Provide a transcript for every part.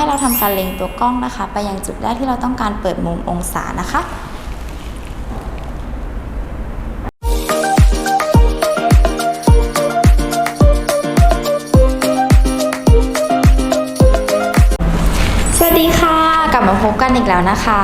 ให้เราทำการเล็งตัวกล้องนะคะ ไปยังจุดแรกที่เราต้องการเปิดมุมองศานะคะสวัสดีค่ะ ลับมาพบกันอีกแล้วนะคะ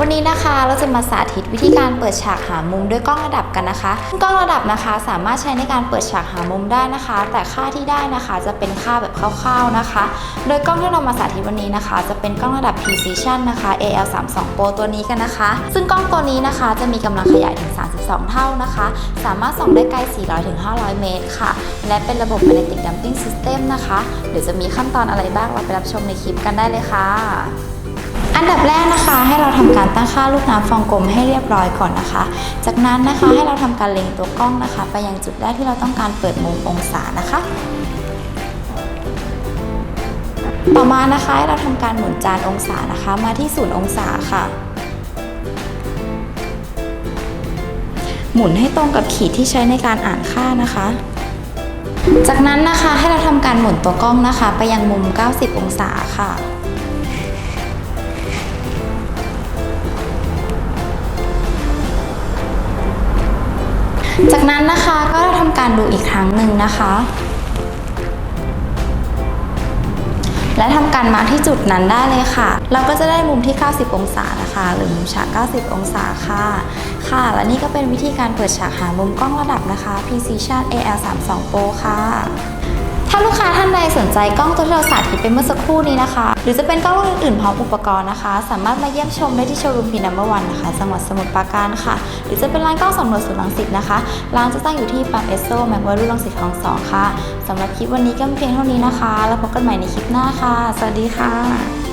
วันนี้นะคะเราจะมาสาธิตวิธีการเปิดฉากหามุมด้วยกล้องระดับกันนะคะ กล้องระดับนะคะสามารถใช้ในการเปิดฉากหามุมได้นะคะ แต่ค่าที่ได้นะคะจะเป็นค่าแบบคร่าวๆนะคะ โดยกล้องที่เรามาสาธิตวันนี้นะคะ จะเป็นกล้องระดับ Precision นะคะ AL32 Pro ตัวนี้กันนะคะ ซึ่งกล้องตัวนี้นะคะจะมีกำลังขยายถึง 32 เท่านะคะ สามารถส่องได้ไกล 400-500 เมตรค่ะ และเป็นระบบ Magnetic Damping System นะคะเดี๋ยวจะมีขั้นตอนอะไรบ้างเราไปรับชมในคลิปกันได้เลยค่ะ อันดับแรกนะคะให้เราทำการตั้งค่าลูกน้ำฟองกลมให้เรียบร้อยก่อนนะคะ จากนั้นนะคะให้เราทำการเล็งตัวกล้องนะคะ ไปยังจุดแรกที่เราต้องการเปิดมุมองศานะคะ ต่อมานะคะให้เราทำการหมุนจานองศานะคะ มาที่ศูนย์องศาค่ะ หมุนให้ตรงกับขีดที่ใช้ในการอ่านค่านะคะจากนั้นนะคะให้เราทำการหมุนตัวกล้องนะคะ ไปยังมุม 90 องศาค่ะ จากนั้นนะคะก็ทำการดูอีกครั้งหนึ่งนะคะ และทำการมาร์คที่จุดนั้นได้เลยค่ะ เราก็จะได้มุมที่ 90 องศานะคะ หรือมุมฉาก 90 องศาค่ะ ค่ะ และนี่ก็เป็นวิธีการเปิดฉากหามุมกล้องระดับนะคะ Precision AL32 Pro ค่ะ สนใจกล้องตัวที่เราสาธิตไปเมื่อสักครู่นี้นะคะ หรือจะเป็นกล้องรุ่นอื่นๆพร้อมอุปกรณ์นะคะ สามารถมาเยี่ยมชมได้ที่โชว์รูมพีนัมเบอร์วันนะคะจังหวัดสมุทรปราการค่ะ หรือจะเป็นร้านกล้องสำรวจศูนย์รังสิตนะคะร้านจะตั้งอยู่ที่ปั๊มเอสโซแมกวารุรังสิตคลองสองค่ะสำหรับคลิปวันนี้ก็เพียงเท่านี้นะคะ แล้วพบกันใหม่ในคลิปหน้าค่ะ สวัสดีค่ะ